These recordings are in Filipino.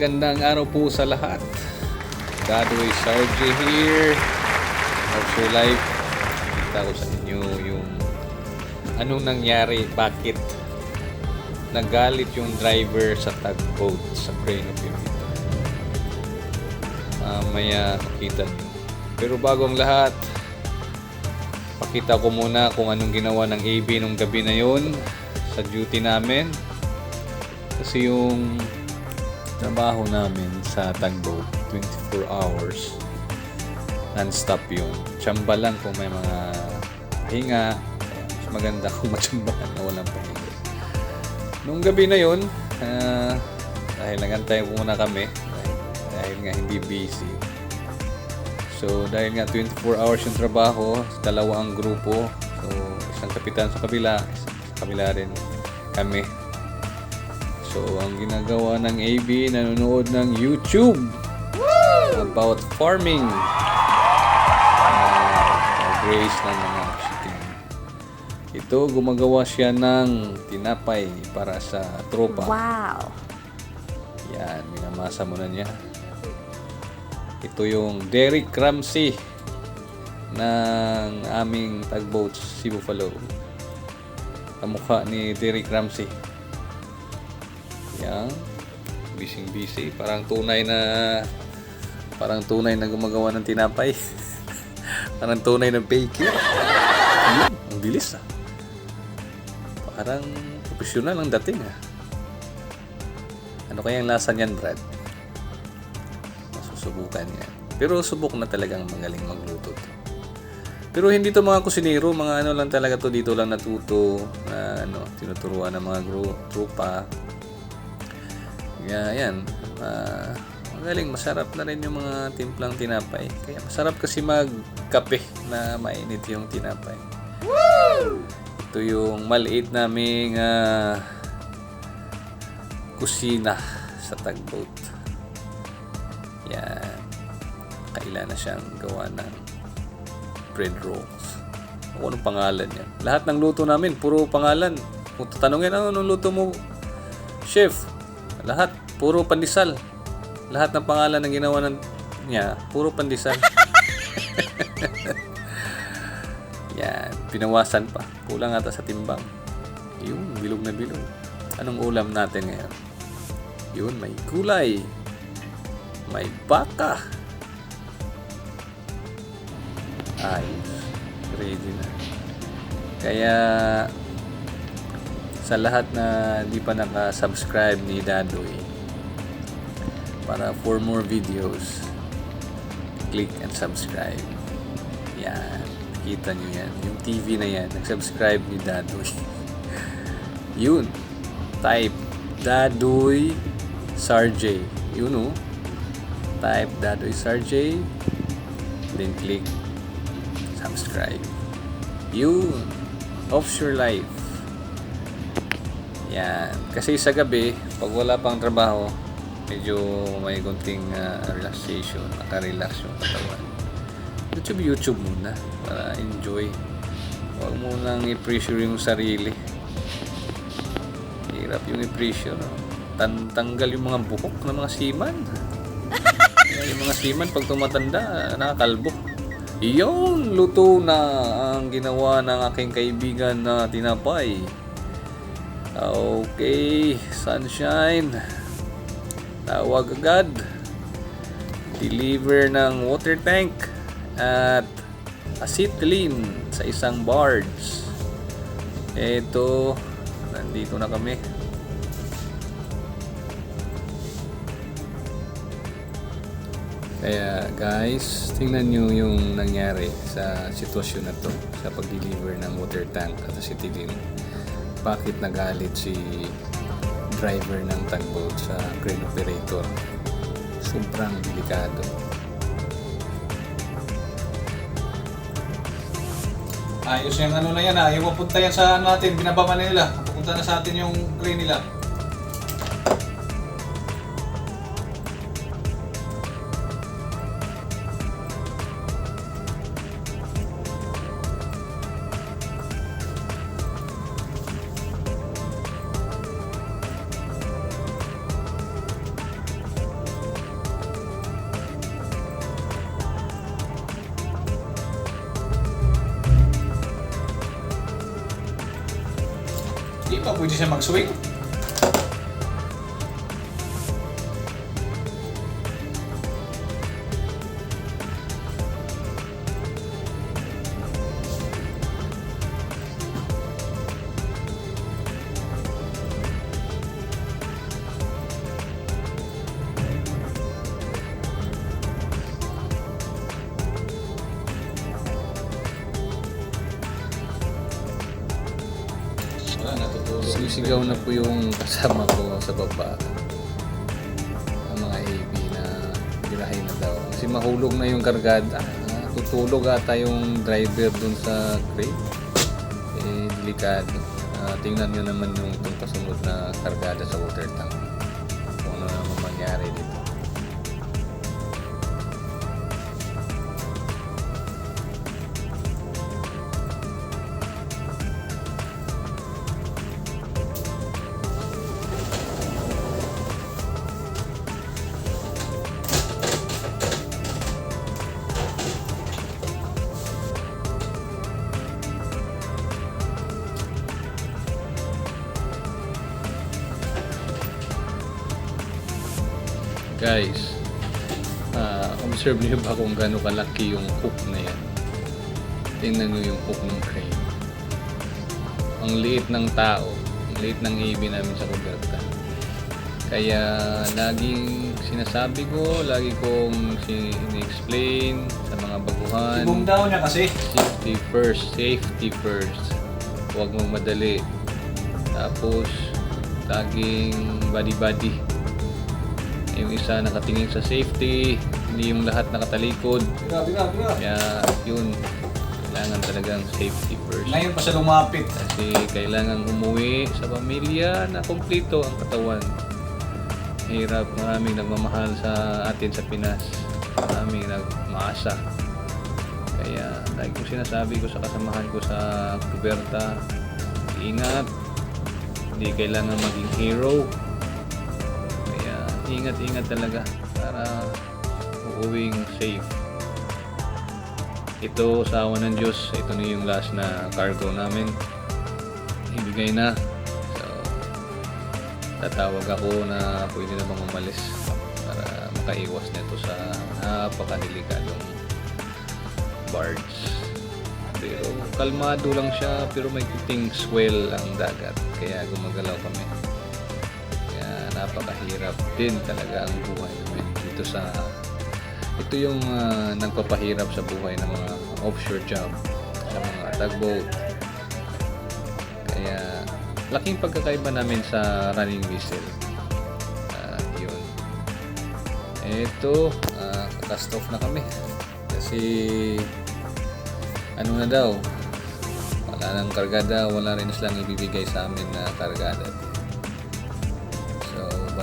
Magandang araw po sa lahat. Godway Sarge here. How's your life? Kita ko sa inyo yung anong nangyari, bakit nagalit yung driver sa tugboat sa crane of Unity. Mamaya makita niyo. Pero bago ang lahat, pakita ko muna kung anong ginawa ng AB nung gabi na yon sa duty namin. Kasi yung trabaho namin sa tugboat, 24 hours, non-stop yun. Tsamba lang kung may mga pahinga. Mas maganda kung matsambahan na walang pahinga. Nung gabi na yun, ah, dahil nagantay muna kami, dahil, dahil nga hindi busy. So, dahil nga 24 hours yung trabaho, dalawa ang grupo. So, isang kapitan sa kabila, isang sa kabila rin kami. So, ang ginagawa ng AB, nanonood ng YouTube about farming. Uh, grace ng mga chicken. Ito, gumagawa siya ng tinapay para sa tropa. Wow. Yan, minamasa muna niya. Ito yung Derek Ramsey ng aming tugboat si Buffalo. Ang mukha ni Derek Ramsey. Yan. Busy busy. Parang tunay na parang tunay na gumagawa ng tinapay. parang tunay ng baker. Ang bilis ah. Parang profesional ang dating ah. Ano kaya ang lasa niyan, Brad? Masusubukan niya. Pero subok na talagang magaling magluto to. Pero hindi to mga kusinero, mga ano lang talaga to dito lang natuto na ano, tinuturuan ng mga gro, trupa. Kaya yan, ah, magaling, masarap na rin yung mga timplang tinapay. Kaya masarap kasi magkape na mainit yung tinapay. Ito yung maliit naming ah, kusina sa tugboat. Yan. Kailan na siyang gawa ng bread rolls. Kung anong pangalan yan. Lahat ng luto namin, puro pangalan. Kung tatanungin, ano anong luto mo, chef? Lahat, puro pandesal. Lahat ng pangalan na ginawa ng niya, puro pandesal. Yan, pinawasan pa. Kulang ata sa timbang. Yun, bilog na bilog. Anong ulam natin ngayon? Yun, may gulay. May baka. Ayos. Ready na. Kaya, sa lahat na di pa naka-subscribe ni Dadoy, para for more videos, click and subscribe. Yan. Kita nyo yan. Yung TV na yan. Nag-subscribe ni Dadoy. Yun. Type Dadoy Sarjay. Yun o. Type Dadoy Sarjay. Then click subscribe. Yun. Off's your life. Yan. Kasi sa gabi, pag wala pang trabaho, medyo may konting ah, relaxation, nakarelax yung katawan. YouTube, YouTube muna para enjoy. Huwag mo nang i-pressure yung sarili. Hirap yung i-pressure. No? Tan tanggal yung mga buhok ng mga. Kaya yung mga seaman, pag tumatanda, nakakalbo. Iyon, luto na ang ginawa ng aking kaibigan na tinapay. Okay, sunshine. Tawag agad. Deliver ng water tank at acetylene sa isang barge. Ito, nandito na kami. Kaya guys, tingnan nyo yung nangyari sa sitwasyon na to sa pag-deliver ng water tank at acetylene. Bakit nagalit si driver ng tugboat sa crane operator? Sobrang delikado. Ayos yung ano na yan ha. Yung mapunta yan sa ano natin, binaba man nila. Pupunta na sa atin yung crane nila. Pwede siya mag-swing. Sisigaw na po yung kasama ko sa baba. Ang mga AB na birahin na daw. Kasi mahulog na yung kargada. Tutulog ata yung driver dun sa crate. Eh, delikado. Ah, tingnan nyo naman yung itong kasunod na kargada sa water tank. Kung ano naman mangyari dito. Guys, ah observe niyo ba kung gaano kalaki yung hook na yan? Tingnan niyo yung hook ng crane. Ang liit ng tao, ang liit ng AB namin sa Kuberta. Kaya laging sinasabi ko, lagi kong in-explain sa mga baguhan. Ibong down niya kasi. Safety first, safety first. Huwag mong madali. Tapos, laging body-body. Yung isa nakatingin sa safety, hindi yung lahat nakatalikod. Kaya, yun, kailangan talagang safety first. Ngayon pa siya lumapit. Kasi kailangan umuwi sa pamilya na kumpleto ang katawan. Hirap, maraming nagmamahal sa atin sa Pinas. Maraming nagmaasa. Kaya, lagi ko sinasabi ko sa kasamahan ko sa Kuberta, ingat. Hindi kailangan maging hero. Ingat-ingat talaga para uuwing safe. Ito sa awa ng Diyos, ito na yung last na cargo namin. Ibigay na. So, tatawag ako na pwede na bang umalis para makaiwas nito sa napakadelikadong barge. Pero kalmado lang siya pero may kuting swell ang dagat kaya gumagalaw kami. Napakahirap din talaga ang buhay namin dito sa ito yung ah, nagpapahirap sa buhay ng mga offshore job sa mga tugboat. Kaya laking pagkakaiba namin sa running vessel. Ah, yun. Ito, uh, cast off na kami. Kasi ano na daw, wala nang kargada, wala rin silang ibibigay sa amin na kargada.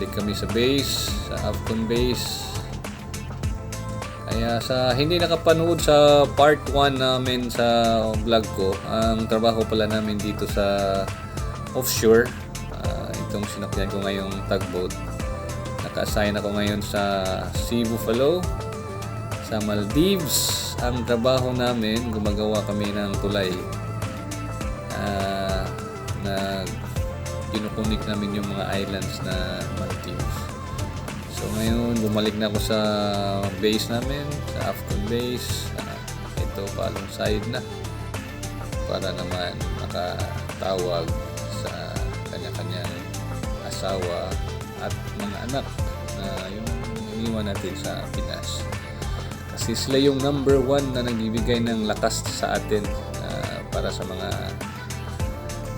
Balik kami sa base, sa Afcon base. Kaya sa hindi nakapanood sa part 1 namin sa vlog ko, ang trabaho pala namin dito sa offshore, ah, itong sinakyan ko ngayong tugboat. Naka-assign ako ngayon sa Sea Buffalo, sa Maldives. Ang trabaho namin, gumagawa kami ng tulay. Ah, na kinukunik namin yung mga islands na Maldives. So ngayon, bumalik na ako sa base namin, sa Afcon base. Ah, ito, palong side na. Para naman makatawag sa kanya-kanyang asawa at mga anak na yung iniwan natin sa Pinas. Kasi sila yung number one na nagbibigay ng lakas sa atin ah, para sa mga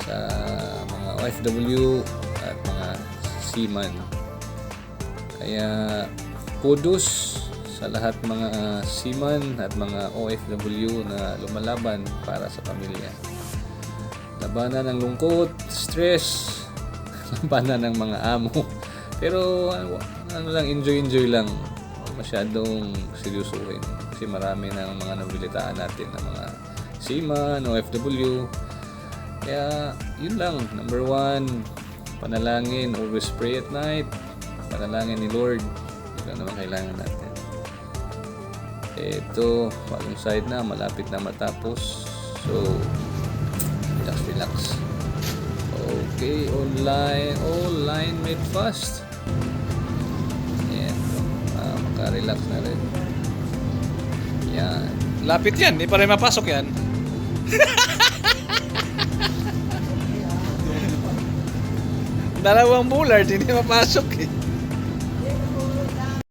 sa OFW at mga seaman. Kaya kudos sa lahat mga seaman at mga OFW na lumalaban para sa pamilya. Labanan ng lungkot, stress, labanan ng mga amo. Pero ano, ano lang, enjoy-enjoy lang. Masyadong seryosuhin. Kasi marami ng mga nabilitaan natin ng mga seaman, OFW. Kaya, yun lang. Number one, panalangin. Always pray at night. Panalangin ni Lord. Yun lang naman kailangan natin. Ito, bagong side na. Malapit na matapos. So, just relax. Okay. Online. All line made fast. Yan. Ah, makarelax na rin. Yan. Lapit yan. Di pa rin mapasok yan. Dalawang bullard, hindi mapasok eh.